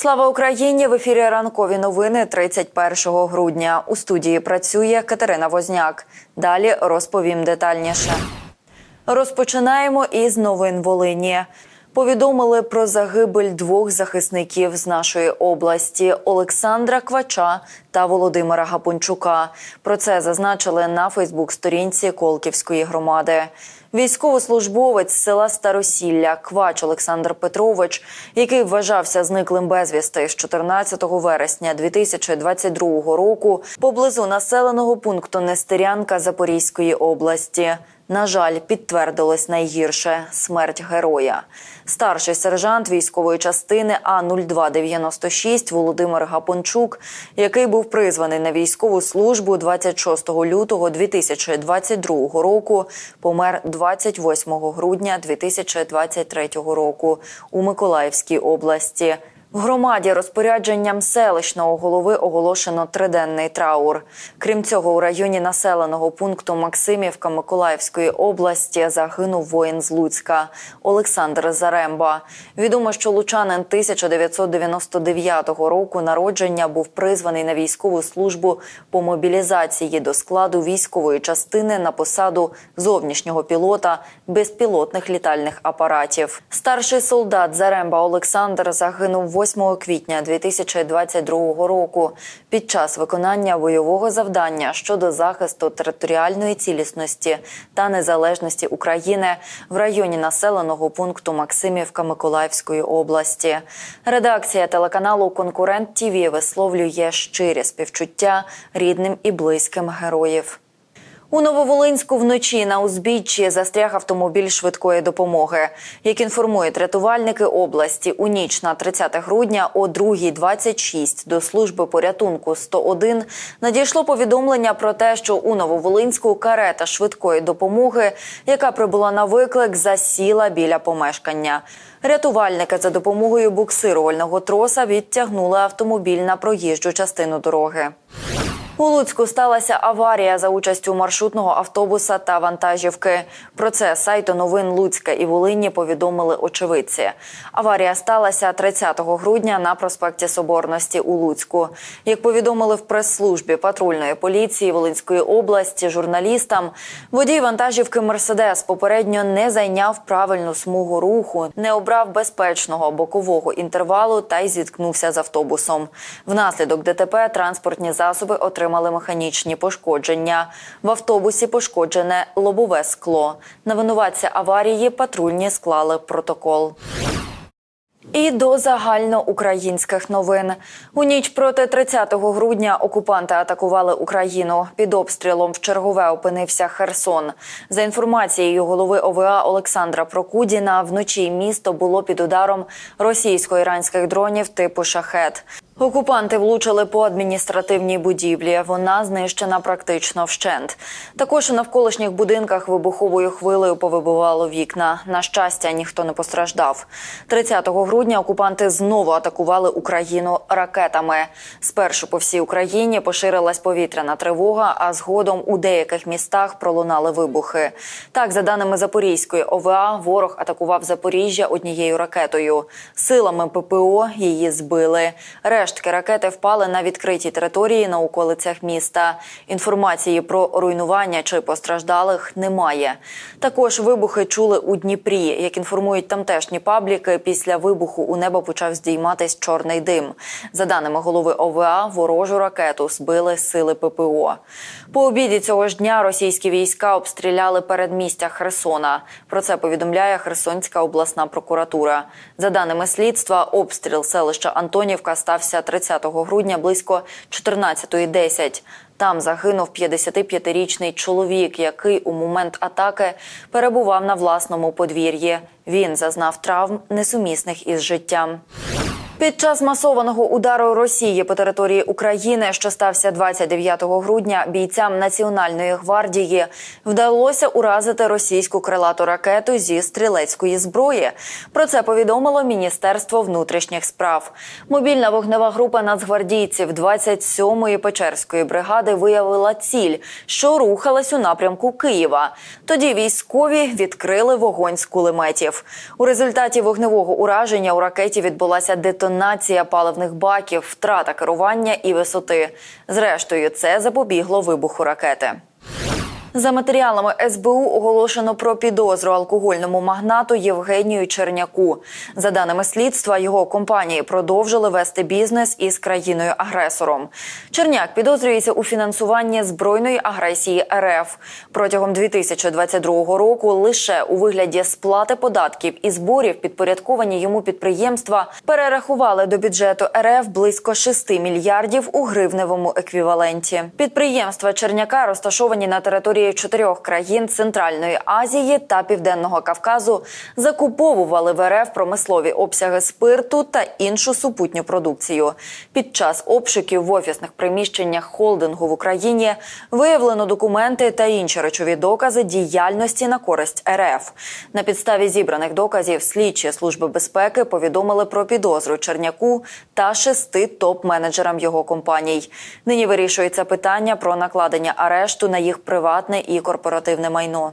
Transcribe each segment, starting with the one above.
Слава Україні! В ефірі ранкові новини 31 грудня. У студії працює Катерина Возняк. Далі розповім детальніше. Розпочинаємо із новин Волині. Повідомили про загибель двох захисників з нашої області Олександра Квача та Володимира Гапончука. Про це зазначили на Фейсбук-сторінці Колківської громади. Військовослужбовець з села Старосілля Квач Олександр Петрович, який вважався зниклим безвісти з 14 вересня 2022 року поблизу населеного пункту Нестерянка Запорізької області. На жаль, підтвердилось найгірше смерть героя. Старший сержант військової частини А 0296 Володимир Гапончук, який був призваний на військову службу 26 лютого 2022 року, помер 28 грудня 2023 року у Миколаївській області. В громаді розпорядженням селищного голови оголошено триденний траур. Крім цього, у районі населеного пункту Максимівка Миколаївської області загинув воїн з Луцька Олександр Заремба. Відомо, що лучанин 1999 року народження був призваний на військову службу по мобілізації до складу військової частини на посаду зовнішнього пілота безпілотних літальних апаратів. Старший солдат Заремба Олександр загинув 8 квітня 2022 року під час виконання бойового завдання щодо захисту територіальної цілісності та незалежності України в районі населеного пункту Максимівка Миколаївської області. Редакція телеканалу Конкурент ТІВІ висловлює щирі співчуття рідним і близьким героїв. У Нововолинську вночі на узбіччі застряг автомобіль швидкої допомоги. Як інформують рятувальники області, у ніч на 30 грудня о 2.26 до служби порятунку 101 надійшло повідомлення про те, що у Нововолинську карета швидкої допомоги, яка прибула на виклик, засіла біля помешкання. Рятувальники за допомогою буксирувального троса відтягнули автомобіль на проїжджу частину дороги. У Луцьку сталася аварія за участю маршрутного автобуса та вантажівки. Про це сайту новин Луцька і Волині повідомили очевидці. Аварія сталася 30 грудня на проспекті Соборності у Луцьку. Як повідомили в прес-службі патрульної поліції Волинської області журналістам, водій вантажівки Мерседес попередньо не зайняв правильну смугу руху, не обрав безпечного бокового інтервалу та й зіткнувся з автобусом. Внаслідок ДТП транспортні засоби отримали отримали механічні пошкодження. В автобусі пошкоджене лобове скло. На винуватця аварії патрульні склали протокол. І до загальноукраїнських новин у ніч проти 30 грудня окупанти атакували Україну. Під обстрілом в чергове опинився Херсон. За інформацією голови ОВА Олександра Прокудіна, вночі місто було під ударом російсько-іранських дронів типу шахет. Окупанти влучили по адміністративній будівлі. Вона знищена практично вщент. Також у навколишніх будинках вибуховою хвилею повибивало вікна. На щастя, ніхто не постраждав. 30 грудня окупанти знову атакували Україну ракетами. Спершу по всій Україні поширилась повітряна тривога, а згодом у деяких містах пролунали вибухи. Так, за даними Запорізької ОВА, ворог атакував Запоріжжя однією ракетою. Силами ППО її збили. Рештки ракети впали на відкритій території на околицях міста. Інформації про руйнування чи постраждалих немає. Також вибухи чули у Дніпрі. Як інформують тамтешні пабліки, після вибуху у небо почав здійматись чорний дим. За даними голови ОВА, ворожу ракету збили сили ППО. По обіді цього ж дня російські війська обстріляли передмістя Херсона. Про це повідомляє Херсонська обласна прокуратура. За даними слідства, обстріл селища Антонівка стався 30 грудня близько 14.10. Там загинув 55-річний чоловік, який у момент атаки перебував на власному подвір'ї. Він зазнав травм несумісних із життям. Під час масованого удару Росії по території України, що стався 29 грудня, бійцям Національної гвардії вдалося уразити російську крилату ракету зі стрілецької зброї. Про це повідомило Міністерство внутрішніх справ. Мобільна вогнева група нацгвардійців 27-ї Печерської бригади виявила ціль, що рухалась у напрямку Києва. Тоді військові відкрили вогонь з кулеметів. У результаті вогневого ураження у ракеті відбулася детонація детонація паливних баків, втрата керування і висоти. Зрештою, це запобігло вибуху ракети. За матеріалами СБУ оголошено про підозру алкогольному магнату Євгенію Черняку. За даними слідства, його компанії продовжили вести бізнес із країною-агресором. Черняк підозрюється у фінансуванні збройної агресії РФ протягом 2022 року. Лише у вигляді сплати податків і зборів підпорядковані йому підприємства перерахували до бюджету РФ близько 6 мільярдів у гривневому еквіваленті. Підприємства Черняка розташовані на території чотирьох країн Центральної Азії та Південного Кавказу. Закуповували в РФ промислові обсяги спирту та іншу супутню продукцію. Під час обшуків в офісних приміщеннях холдингу в Україні виявлено документи та інші речові докази діяльності на користь РФ. На підставі зібраних доказів слідчі служби безпеки повідомили про підозру Черняку та шести топ-менеджерам його компаній. Нині вирішується питання про накладення арешту на їх приватне і корпоративне майно.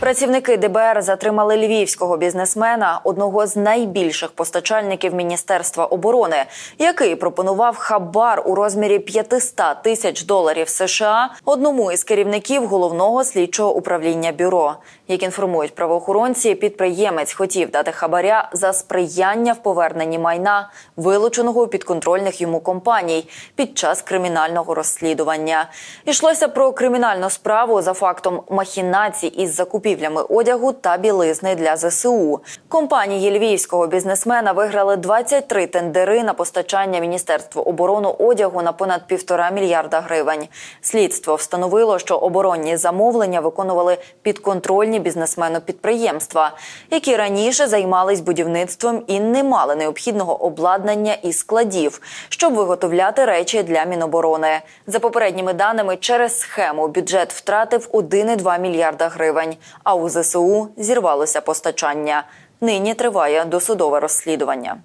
Працівники ДБР затримали львівського бізнесмена, одного з найбільших постачальників Міністерства оборони, який пропонував хабар у розмірі 500 тисяч доларів США одному із керівників головного слідчого управління бюро. Як інформують правоохоронці, підприємець хотів дати хабаря за сприяння в поверненні майна, вилученого у підконтрольних йому компаній під час кримінального розслідування. Йшлося про кримінальну справу за фактом махінацій із закупівлями одягу та білизни для ЗСУ. Компанії львівського бізнесмена виграли 23 тендери на постачання Міністерству оборони одягу на понад півтора мільярда гривень. Слідство встановило, що оборонні замовлення виконували підконтрольні бізнесмену підприємства, які раніше займались будівництвом і не мали необхідного обладнання і складів, щоб виготовляти речі для Міноборони. За попередніми даними, через схему бюджет втратив 1,2 мільярда гривень. А у ЗСУ зірвалося постачання. Нині триває досудове розслідування.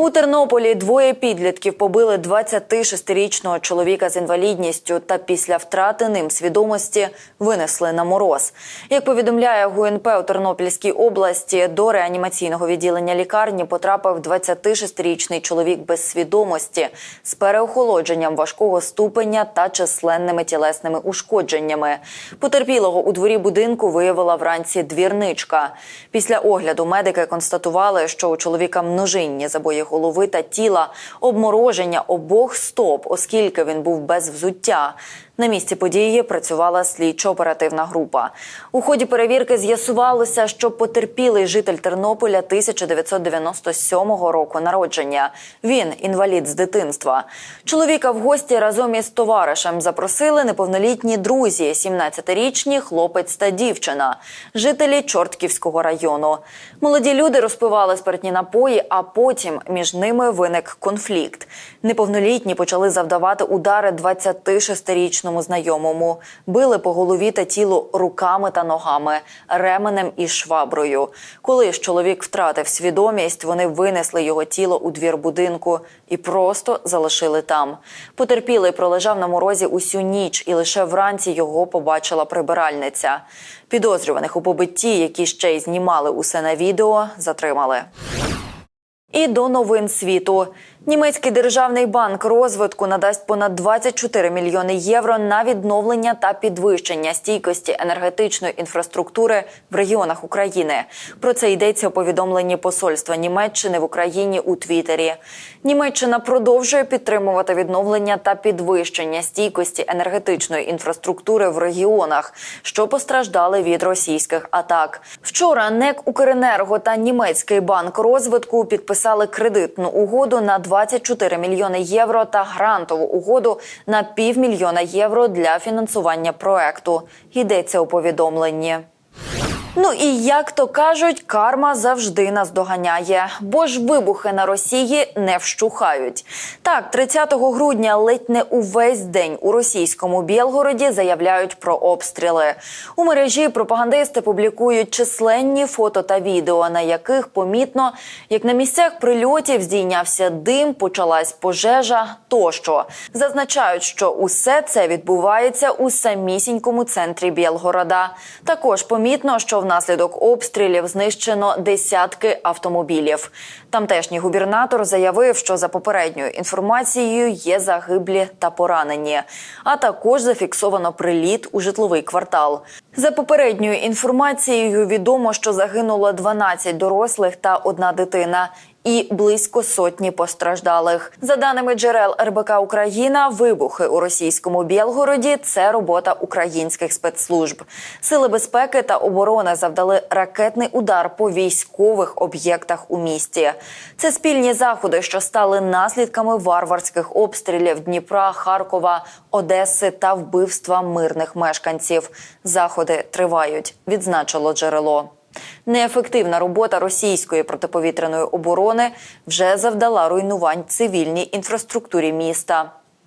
У Тернополі двоє підлітків побили 26-річного чоловіка з інвалідністю та після втрати ним свідомості винесли на мороз. Як повідомляє ГУНП у Тернопільській області, до реанімаційного відділення лікарні потрапив 26-річний чоловік без свідомості з переохолодженням важкого ступеня та численними тілесними ушкодженнями. Потерпілого у дворі будинку виявила вранці двірничка. Після огляду медики констатували, що у чоловіка множинні забої голови та тіла, обмороження обох стоп, оскільки він був без взуття. На місці події працювала слідчо-оперативна група. У ході перевірки з'ясувалося, що потерпілий житель Тернополя 1997 року народження. Він інвалід з дитинства. Чоловіка в гості разом із товаришем запросили неповнолітні друзі, 17-річні хлопець та дівчина, жителі Чортківського району. Молоді люди розпивали спиртні напої, а потім між ними виник конфлікт. Неповнолітні почали завдавати удари 26-річному знайомому, били по голові та тілу руками та ногами, ременем і шваброю. Коли ж чоловік втратив свідомість, вони винесли його тіло у двір будинку і просто залишили там. Потерпілий пролежав на морозі усю ніч, і лише вранці його побачила прибиральниця. Підозрюваних у побитті, які ще й знімали усе на відео, затримали. І до новин світу. Німецький державний банк розвитку надасть понад 24 мільйони євро на відновлення та підвищення стійкості енергетичної інфраструктури в регіонах України. Про це йдеться у повідомленні посольства Німеччини в Україні у Твіттері. Німеччина продовжує підтримувати відновлення та підвищення стійкості енергетичної інфраструктури в регіонах, що постраждали від російських атак. Вчора НЕК Укренерго та німецький банк розвитку підписали кредитну угоду на 24 мільйони євро та грантову угоду на півмільйона євро для фінансування проекту. Йдеться у повідомленні. Ну і як то кажуть, карма завжди нас доганяє, бо ж вибухи на Росії не вщухають. Так, 30 грудня ледь не увесь день у російському Білгороді заявляють про обстріли. У мережі пропагандисти публікують численні фото та відео, на яких помітно, як на місцях прильотів здійнявся дим, почалась пожежа тощо. Зазначають, що усе це відбувається у самісінькому центрі Білгорода. Також помітно, що внаслідок обстрілів знищено десятки автомобілів. Тамтешній губернатор заявив, що за попередньою інформацією є загиблі та поранені, а також зафіксовано приліт у житловий квартал. За попередньою інформацією відомо, що загинуло 12 дорослих та одна дитина. І близько сотні постраждалих. За даними джерел РБК Україна, вибухи у російському Білгороді це робота українських спецслужб. Сили безпеки та оборони завдали ракетний удар по військових об'єктах у місті. Це спільні заходи, що стали наслідками варварських обстрілів Дніпра, Харкова, Одеси та вбивства мирних мешканців. Заходи тривають, відзначило джерело. Неефективна робота російської протиповітряної оборони вже завдала руйнувань цивільній інфраструктурі міста.